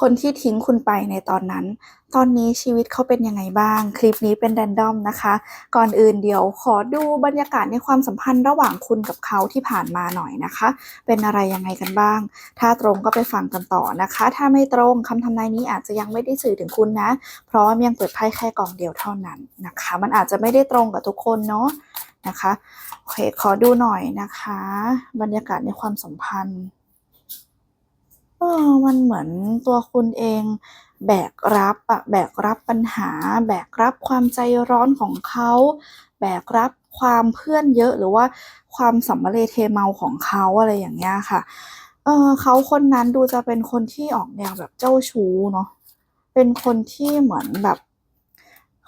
คนที่ทิ้งคุณไปในตอนนั้น ตอนนี้ชีวิตเขาเป็นยังไงบ้าง คลิปนี้เป็นแรนดอมนะคะ ก่อนอื่นเดี๋ยวขอดูบรรยากาศในความสัมพันธ์ระหว่างคุณกับเขาที่ผ่านมาหน่อยนะคะ เป็นอะไรยังไงกันบ้าง ถ้าตรงก็ไปฟังกันต่อนะคะ ถ้าไม่ตรงคำทำนายนี้อาจจะยังไม่ได้สื่อถึงคุณนะ เพราะว่ายังเปิดไพ่แค่กล่องเดียวเท่านั้นนะคะ มันอาจจะไม่ได้ตรงกับทุกคนเนาะนะคะโอเคขอดูหน่อยนะคะ บรรยากาศในความสัมพันธ์ เออมันเหมือนตัวคุณเอง แบกรับอะแบกรับปัญหา แบกรับความใจร้อนของเขา แบกรับความเพื่อนเยอะหรือว่าความสัมมาเลเทเมาของเขาอะไรอย่างเงี้ยค่ะเออเขาคนนั้นดูจะเป็นคนที่ออกแนวแบบเจ้าชู้เนาะเป็นคนที่เหมือนแบบ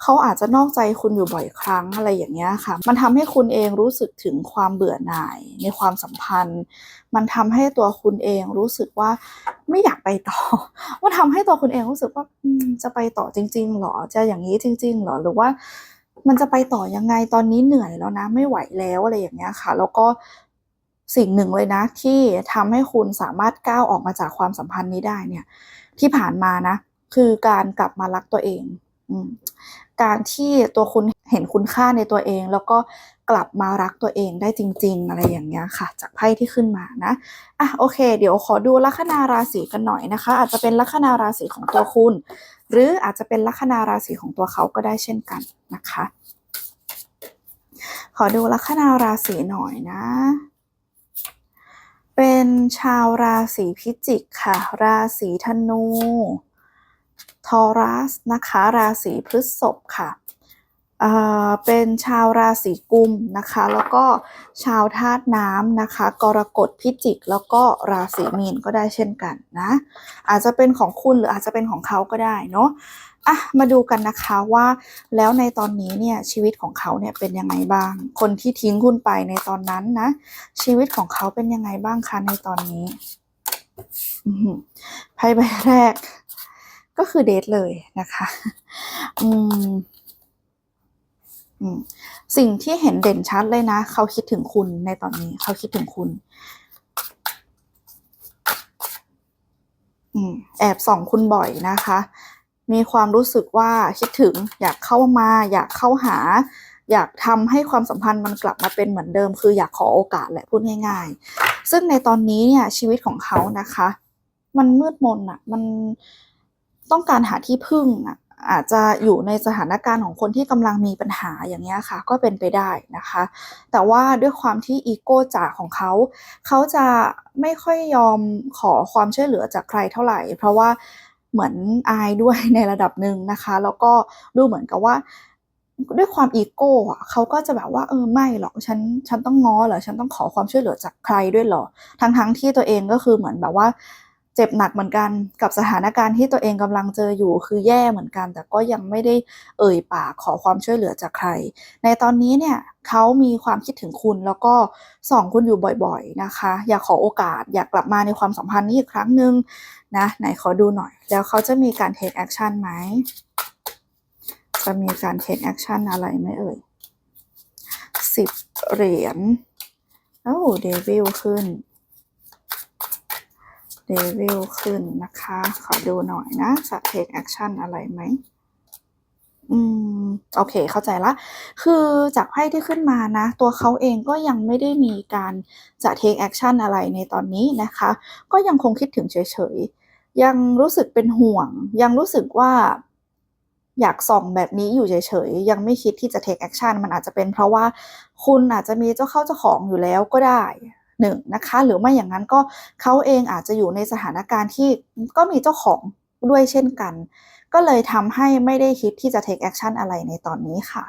เขาอาจจะนอกใจคุณอยู่บ่อยครั้งอะไรอย่างเงี้ยค่ะ มันทำให้คุณเองรู้สึกถึงความเบื่อหน่ายในความสัมพันธ์ มันทำให้ตัวคุณเองรู้สึกว่าไม่อยากไปต่อ มันทำให้ตัวคุณเองรู้สึกว่าจะไปต่อจริง ๆหรอ จะอย่างนี้จริง ๆหรอ หรือว่ามันจะไปต่อยังไงตอนนี้เหนื่อยแล้วนะ ไม่ไหวแล้วอะไรอย่างเงี้ยค่ะ แล้วก็สิ่งหนึ่งเลยนะ ที่ทำให้คุณสามารถก้าวออกมาจากความสัมพันธ์นี้ได้เนี่ย ที่ผ่านมานะ คือการกลับมารักตัวเองอืม การที่ตัวคุณเห็นคุณค่าในตัวเอง แล้วก็กลับมารักตัวเองได้จริง ๆ อะไรอย่างเงี้ยค่ะ จากไพ่ที่ขึ้นมานะอะโอเค เดี๋ยวขอดูลัคนาราศีกันหน่อยนะคะ อาจจะเป็นลัคนาราศีของตัวคุณ หรืออาจจะเป็นลัคนาราศีของตัวเขาก็ได้เช่นกันนะคะ ขอดูลัคนาราศีหน่อยนะเป็นชาวราศีพิจิกค่ะ ราศีธนู อรัสนะคะ ราศีพฤษภค่ะเอ่อเป็นชาวราศีกุมนะคะ แล้วก็ชาวธาตุน้ำนะคะ กรกฎพิจิก แล้วก็ราศีมีนก็ได้เช่นกันนะอาจจะเป็นของคุณหรืออาจจะเป็นของเขาก็ได้เนาะอะมาดูกันนะคะว่าแล้วในตอนนี้เนี่ยชีวิตของเขาเนี่ยเป็นยังไงบ้าง คนที่ทิ้งคุณไปในตอนนั้นนะ ชีวิตของเขาเป็นยังไงบ้างคะในตอนนี้ไพ่ใบแรก ก็คือเดทเลยนะคะอืมอืมสิ่งที่เห็นเด่นชัดเลยนะ เขาคิดถึงคุณในตอนนี้ เขาคิดถึงคุณอืมแอบส่องคุณบ่อยนะคะ มีความรู้สึกว่าคิดถึงอยากเข้ามา อยากเข้าหา อยากทำให้ความสัมพันธ์มันกลับมาเป็นเหมือนเดิม คืออยากขอโอกาสแหละพูดง่าย ๆ ซึ่งในตอนนี้เนี่ยชีวิตของเขานะคะ มันมืดมนอะมัน ต้องการหาที่พึ่งอะอาจจะอยู่ในสถานการณ์ของคนที่กำลังมีปัญหาอย่างเงี้ค่ะ ก็เป็นไปได้นะคะ แต่ว่าด้วยความที่อีโก้จ๋าของเขา เขาจะไม่ค่อยยอมขอความช่วยเหลือจากใครเท่าไหร่ เพราะว่าเหมือนอายด้วยในระดับหนึ่งนะคะ แล้วก็ดูเหมือนกับว่า ด้วยความอีโก้อะเขาก็จะแบบว่าเออไม่หรอกฉันฉันต้องง้อเหรอฉันต้องขอความช่วยเหลือจากใครด้วยหรอทั้งๆที่ตัวเองก็คือเหมือนแบบว่า เจ็บหนักเหมือนกันกับสถานการณ์ที่ตัวเองกำลังเจออยู่คือแย่เหมือนกัน แต่ก็ยังไม่ได้เอ่ยปากขอความช่วยเหลือจากใคร ในตอนนี้เนี่ยเขามีความคิดถึงคุณแล้วก็ส่องคุณอยู่บ่อยๆนะคะ อยากขอโอกาสอยากกลับมาในความสัมพันธ์นี้อีกครั้งหนึ่งนะไหนขอดูหน่อย แล้วเขาจะมีการ take action ไหมจะมีการ take action อะไรไหมเอ่ยสิบเหรียญโอ้เดวิลขึ้น เดวิลขึ้นนะคะ ขอดูหน่อยนะจะ take action อะไรไหมอืม โอเค เข้าใจละ คือจากไพ่ที่ขึ้นมานะ ตัวเขาเองก็ยังไม่ได้มีการจะ take action อะไรในตอนนี้นะคะ ก็ยังคงคิดถึงเฉยๆ ยังรู้สึกเป็นห่วง ยังรู้สึกว่าอยากส่องแบบนี้อยู่เฉยๆ ยังไม่คิดที่จะ take action มันอาจจะเป็นเพราะว่าคุณอาจจะมีเจ้าเข้าเจ้าของอยู่แล้วก็ได้ หนึ่งนะคะ หรือไม่อย่างนั้นก็เขาเองอาจจะอยู่ในสถานการณ์ที่ก็มีเจ้าของด้วยเช่นกัน ก็เลยทำให้ไม่ได้คิดที่จะ take action อะไรในตอนนี้ค่ะ